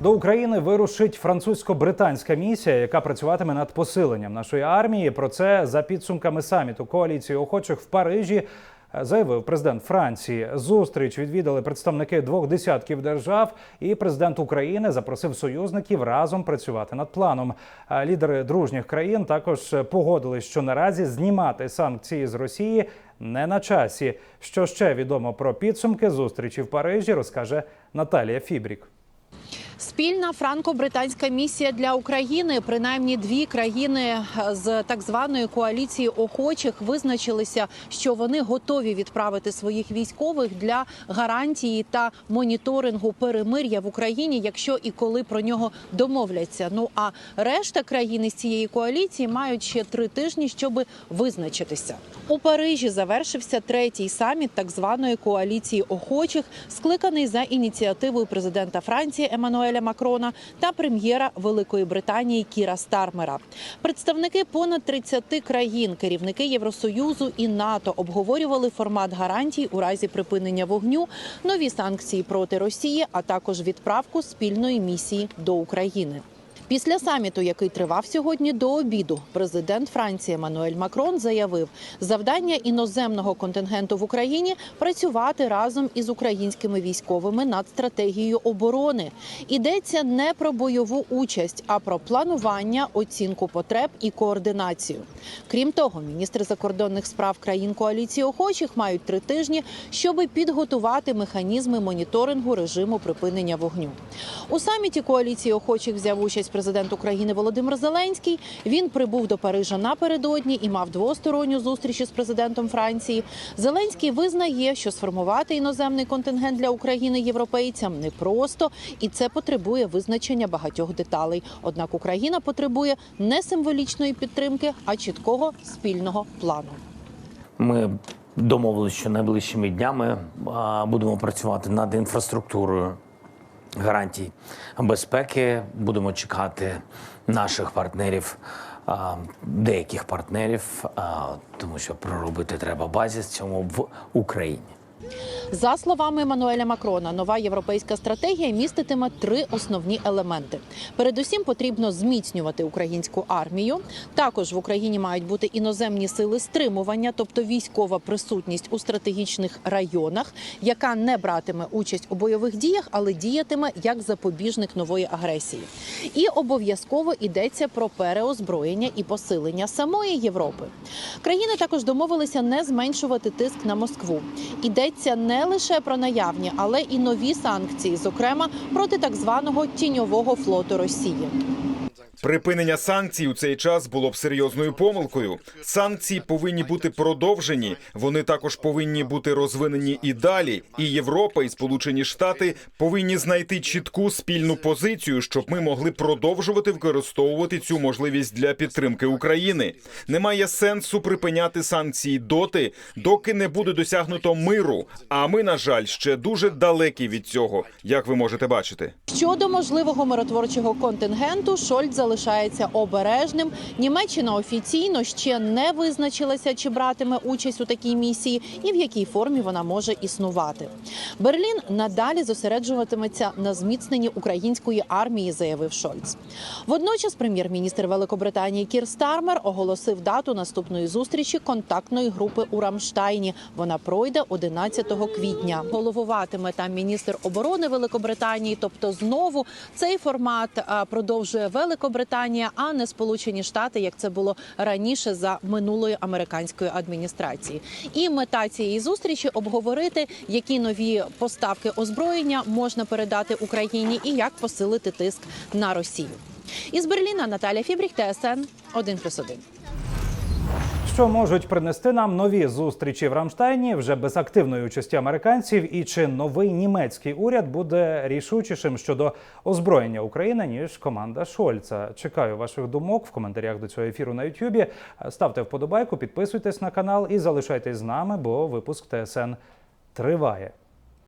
До України вирушить французько-британська місія, яка працюватиме над посиленням нашої армії. Про це за підсумками саміту коаліції охочих в Парижі. Заявив президент Франції. Зустріч відвідали представники двох десятків держав, і президент України запросив союзників разом працювати над планом. Лідери дружніх країн також погодились, що наразі знімати санкції з Росії не на часі. Що ще відомо про підсумки зустрічі в Парижі, розкаже Наталія Фібрік. Спільна франко-британська місія для України. Принаймні дві країни з так званої коаліції охочих визначилися, що вони готові відправити своїх військових для гарантії та моніторингу перемир'я в Україні, якщо і коли про нього домовляться. Ну а решта країн із цієї коаліції мають ще три тижні, щоб визначитися. У Парижі завершився третій саміт так званої коаліції охочих, скликаний за ініціативою президента Франції Еммануеля Макрона та прем'єра Великої Британії Кіра Стармера. Представники понад 30 країн, керівники Євросоюзу і НАТО обговорювали формат гарантій у разі припинення вогню, нові санкції проти Росії, а також відправку спільної місії до України. Після саміту, який тривав сьогодні до обіду, президент Франції Еммануель Макрон заявив, завдання іноземного контингенту в Україні працювати разом із українськими військовими над стратегією оборони. Йдеться не про бойову участь, а про планування, оцінку потреб і координацію. Крім того, міністри закордонних справ країн коаліції охочих мають три тижні, щоби підготувати механізми моніторингу режиму припинення вогню. У саміті коаліції охочих взяв участь президент України Володимир Зеленський. Він прибув до Парижа напередодні і мав двосторонню зустріч із президентом Франції. Зеленський визнає, що сформувати іноземний контингент для України європейцям непросто, і це потребує визначення багатьох деталей. Однак Україна потребує не символічної підтримки, а чіткого спільного плану. Ми домовилися, що найближчими днями будемо працювати над інфраструктурою гарантій безпеки. Будемо чекати наших партнерів, деяких партнерів, тому що проробити треба базіс цьому в Україні. За словами Еммануеля Макрона, нова європейська стратегія міститиме три основні елементи. Передусім потрібно зміцнювати українську армію. Також в Україні мають бути іноземні сили стримування, тобто військова присутність у стратегічних районах, яка не братиме участь у бойових діях, але діятиме як запобіжник нової агресії. І обов'язково йдеться про переозброєння і посилення самої Європи. Країни також домовилися не зменшувати тиск на Москву. Йдеться не лише про наявні, але і нові санкції, зокрема проти так званого тіньового флоту Росії. Припинення санкцій у цей час було б серйозною помилкою. Санкції повинні бути продовжені. Вони також повинні бути розвинені і далі. І Європа, і Сполучені Штати повинні знайти чітку спільну позицію, щоб ми могли продовжувати використовувати цю можливість для підтримки України. Немає сенсу припиняти санкції доти, доки не буде досягнуто миру. А ми, на жаль, ще дуже далекі від цього, як ви можете бачити. Щодо можливого миротворчого контингенту, Шольц залишається обережним. Німеччина офіційно ще не визначилася, чи братиме участь у такій місії і в якій формі вона може існувати. Берлін надалі зосереджуватиметься на зміцненні української армії, заявив Шольц. Водночас, прем'єр-міністр Великобританії Кір Стармер оголосив дату наступної зустрічі контактної групи у Рамштайні. Вона пройде 11 квітня. Головуватиме там міністр оборони Великобританії. Тобто, знову цей формат продовжує Великобританія, а не Сполучені Штати, як це було раніше за минулої американської адміністрації. І мета цієї зустрічі обговорити, які нові поставки озброєння можна передати Україні і як посилити тиск на Росію. Із Берліна Наталя Фібріх, ТСН 1+,1. Що можуть принести нам нові зустрічі в Рамштайні вже без активної участі американців, і чи новий німецький уряд буде рішучішим щодо озброєння України ніж команда Шольца? Чекаю ваших думок в коментарях до цього ефіру на Ютубі. Ставте вподобайку, підписуйтесь на канал і залишайтесь з нами, бо випуск ТСН триває.